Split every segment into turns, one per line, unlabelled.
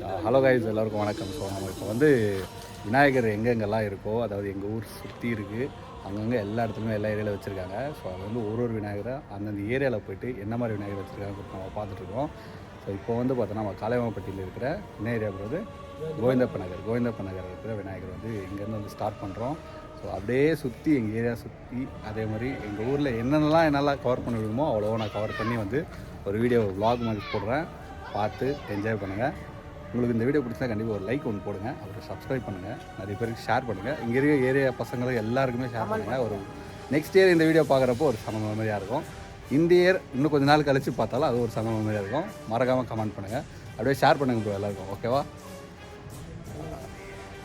Hello guys எல்லாருக்கும் வணக்கம். So நம்ம இப்போ வந்து விநாயகர் எங்கெங்கெல்லாம் இருக்கோ அதாவது எங்கள் ஊர் சுற்றி இருக்குது அங்கங்கே எல்லா இடத்துலையுமே எல்லா ஏரியாவில் வச்சுருக்காங்க. ஸோ அது வந்து ஒரு ஒரு விநாயகரை அந்தந்த ஏரியாவில் போயிட்டு என்ன மாதிரி விநாயகர் வச்சுருக்காங்க நம்ம பார்த்துட்ருக்கோம் ஸோ இப்போ வந்து பார்த்தோன்னா நம்ம காளையமாப்பட்டியில் இருக்கிற என்ன வந்து கோவிந்தப்ப நகர் கோவிந்தப்ப நகர் இருக்கிற விநாயகர் வந்து இங்கேருந்து வந்து ஸ்டார்ட் பண்ணுறோம் ஸோ அப்படியே சுற்றி எங்கள் ஏரியா சுற்றி அதே மாதிரி எங்கள் ஊரில் என்னென்னலாம் என்னால் கவர் பண்ண முடியுமோ அவ்வளோ நான் கவர் பண்ணி வந்து ஒரு வீடியோ vlog மாதிரி போடுறேன். பார்த்து என்ஜாய் பண்ணுங்கள் உங்களுக்கு இந்த வீடியோ பிடிச்சா கண்டிப்பாக ஒரு லைக் ஒன்று போடுங்க. அப்புறம் சப்ஸ்கிரைப் பண்ணுங்கள் நிறைய பேருக்கு ஷேர் பண்ணுங்கள் இங்கே இருக்க ஏரியா பசங்களுக்கு எல்லாருக்குமே ஷேர் பண்ணுங்கள் ஒரு நெக்ஸ்ட் இயர் இந்த வீடியோ பார்க்குறப்போ ஒரு சம மெமரியாக இருக்கும். இந்த இயர் இன்னும் கொஞ்ச நாள் கழிச்சு பார்த்தாலும் அது ஒரு சம மெமரியாக இருக்கும். மறக்காமல் கமெண்ட் பண்ணுங்கள் அப்படியே ஷேர் பண்ணுங்க ப்ரோ எல்லாருக்கும். ஓகேவா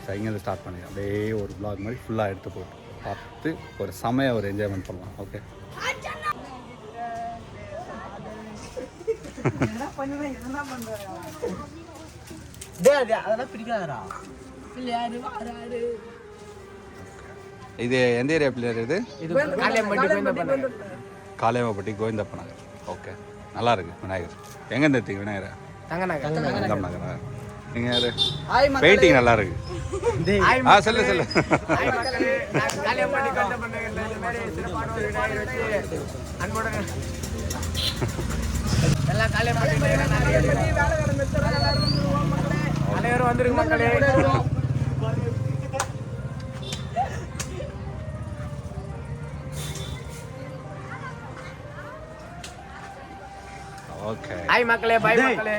ஸோ இங்கேருந்து ஸ்டார்ட் பண்ணுங்க. அப்படியே ஒரு vlog மாதிரி ஃபுல்லாக எடுத்து போட்டு பார்த்து ஒரு செமையாக ஒரு என்ஜாய்மெண்ட் பண்ணலாம். ஓகே
அது அதெல்லாம் பிடிக்காதடா.
இது எந்த ஏரியா பிள்ளையர் இது? காளையமாப்பட்டி கோவிந்தப்ப நகர். ஓகே. நல்லா இருக்கு விநாயகர். எங்கேருந்து எடுத்தீங்க விநாயகரை?
தங்கநகர்.
கோவிந்தப்ப நகரா? நீங்கள் யாரு? பெயிண்டிங் நல்லா இருக்கு. ஆ சொல்லு சொல்லு.
எல்லாம் காளியம்பட்டி அனைவரும் வந்துருங்க மக்களே.
ஓகே.
ஹாய் மக்களே பாய் மக்களே.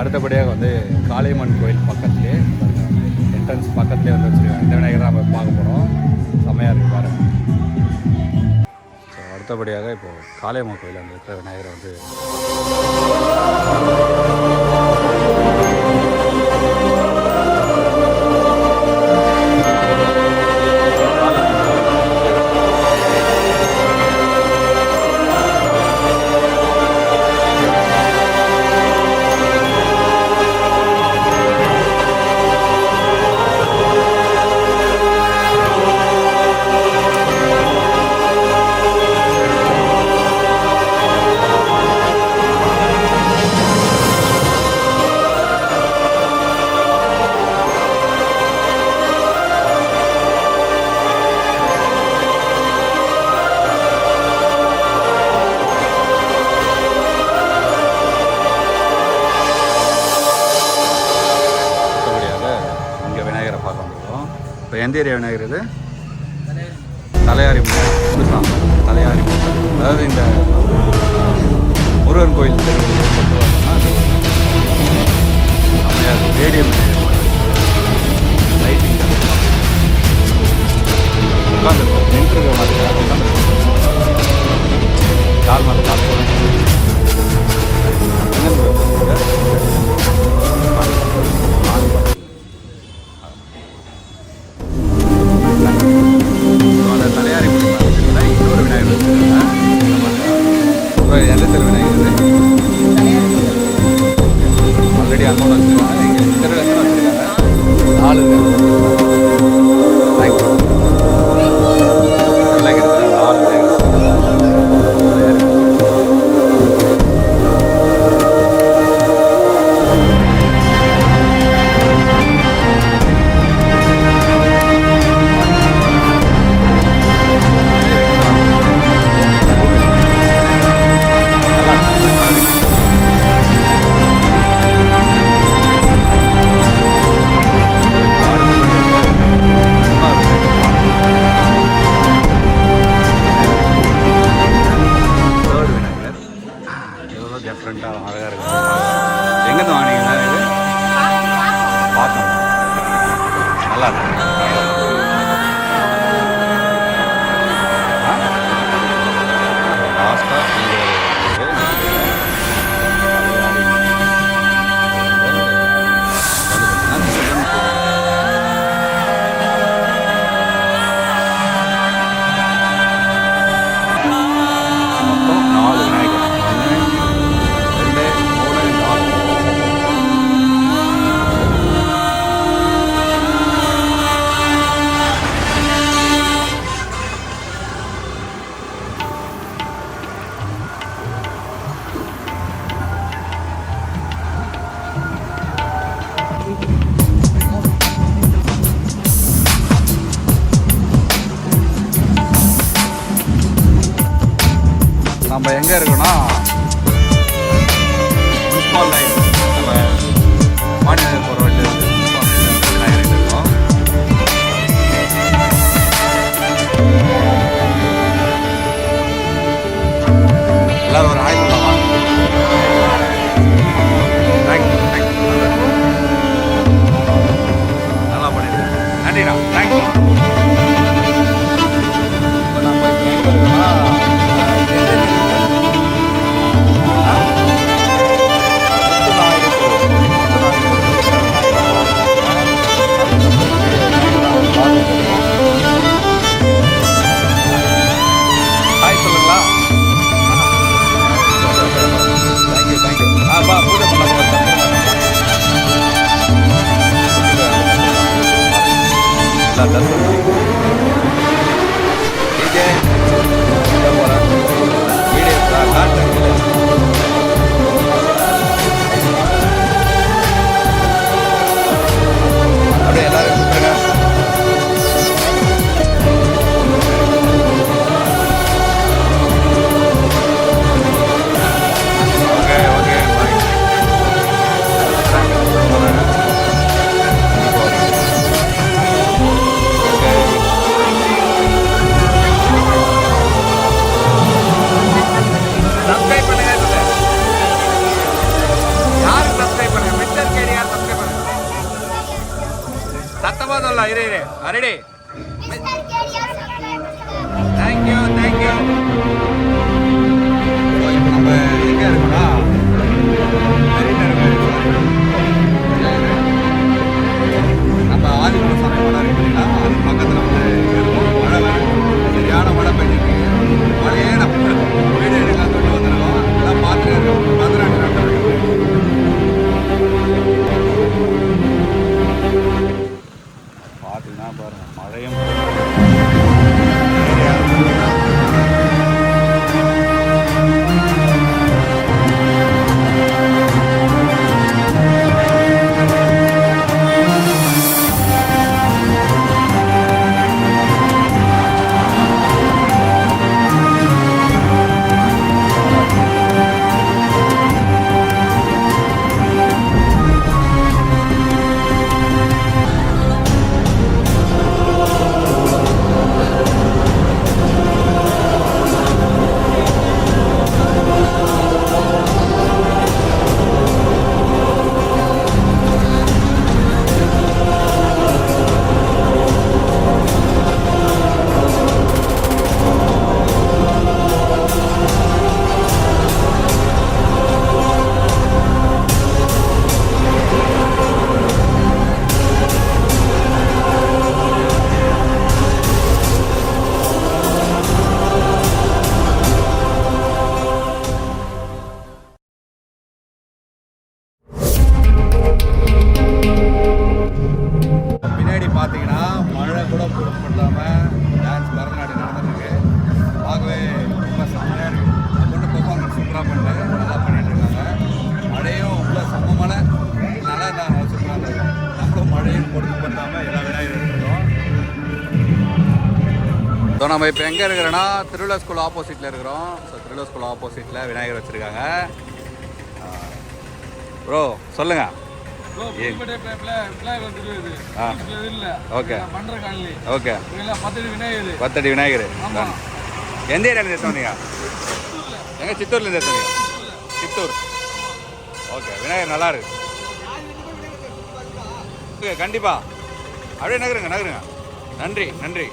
அடுத்தபடியாக வந்து காளியம்மன் கோயில் பக்கத்துலேயே என்ட்ரன்ஸ் பக்கத்துலேயே வந்து வச்சுருக்காங்க இந்த விநாயகர் நம்ம பார்க்க போகிறோம் செம்மையாக இருக்கு பாருங்க. ஸோ அடுத்தபடியாக இப்போ காளியம்மன் கோயில் அங்கே இருக்கிற விநாயகரை வந்து எந்த ஏரியா விநாயகர் இது. தலையாரி தலையாரி அதாவது இந்த முருகன் கோயில் தெருவில் கொண்டு ரேடியம் நம்ம எங்கே இருக்கோம்னா முனிஸ்பால் லைன் நம்ம மாநில எல்லாம்
ಇರಲ್ಲ ಇರಿ ಹರಡಿ ಥ್ಯಾಂಕ್ ಯು
ಥ್ಯಾಂಕ್ ಯು நம்ம இப்போ எங்கே இருக்கிறோன்னா திருவிழா ஸ்கூல் ஆப்போசிட்டில் இருக்கிறோம். ஸோ திருவிழா ஸ்கூல் ஆப்போசிட்டில் விநாயகர் வச்சுருக்காங்க. ப்ரோ? ஆ. ஓகே. ஓகே. பத்தடி விநாயகர். எந்த ஏரியாலேருந்து எடுத்து வந்தீங்க எங்க சித்தூர்லேருந்து எடுத்து வந்தீங்க சித்தூர். ஓகே விநாயகர் நல்லா இருக்கு. ஓகே கண்டிப்பா. அப்படியே நகருங்க நகருங்க. நன்றி நன்றி.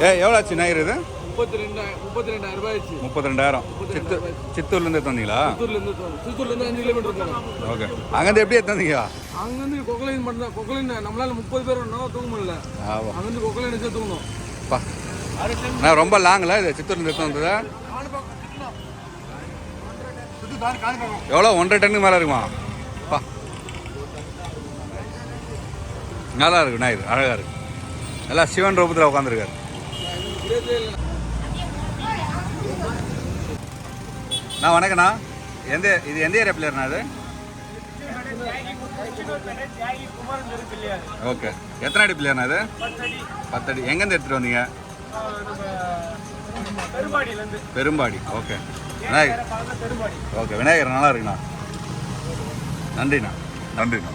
ஏ எவ்வளோ ஆச்சு? விநாயகர் இது
முப்பத்தி ரெண்டாயிரம் முப்பத்தி ரெண்டாயிரம் ரூபாய் ஆச்சு
முப்பத்தி ரெண்டாயிரம் சித்தூர் சித்தூர்லேருந்து எடுத்து வந்தீங்களா
சித்தூர்லேருந்து சித்தூர்லேருந்து அஞ்சு கிலோமீட்டர்
ஓகே. அங்கேருந்து எப்படி எடுத்து வந்தீங்க
அங்கேருந்து கொக்கலைன் தான். கொக்கலைன் நம்மளால முப்பது பேர் ஒன்றா தூங்க முடியல. அங்கேருந்து கொக்கலைன் வச்சா தூங்கணும்.
பா. நான் ரொம்ப லாங்கில் இது சித்தூர்லேருந்து எடுத்து வந்ததா. எவ்வளோ? ஒன்றரை டன்னுக்கு மேலே இருக்குமா? பா. நல்லா இருக்கு அழகாக இருக்கு. நல்லா சிவன் ரூபத்தில் உட்காந்துருக்காரு. நான் வணக்கண்ணா எந்த இது எந்த ஏரியா பிள்ளையர்ண்ணா
அது
ஓகே. எத்தனை அடி பிள்ளையாண்ணா அது
பத்தடி.
எங்கேருந்து எடுத்துகிட்டு வந்தீங்க? பெரும்பாடி. ஓகே. விநாயகர். ஓகே விநாயகர் நல்லா இருக்குண்ணா. நன்றிண்ணா.
நன்றிண்ணா.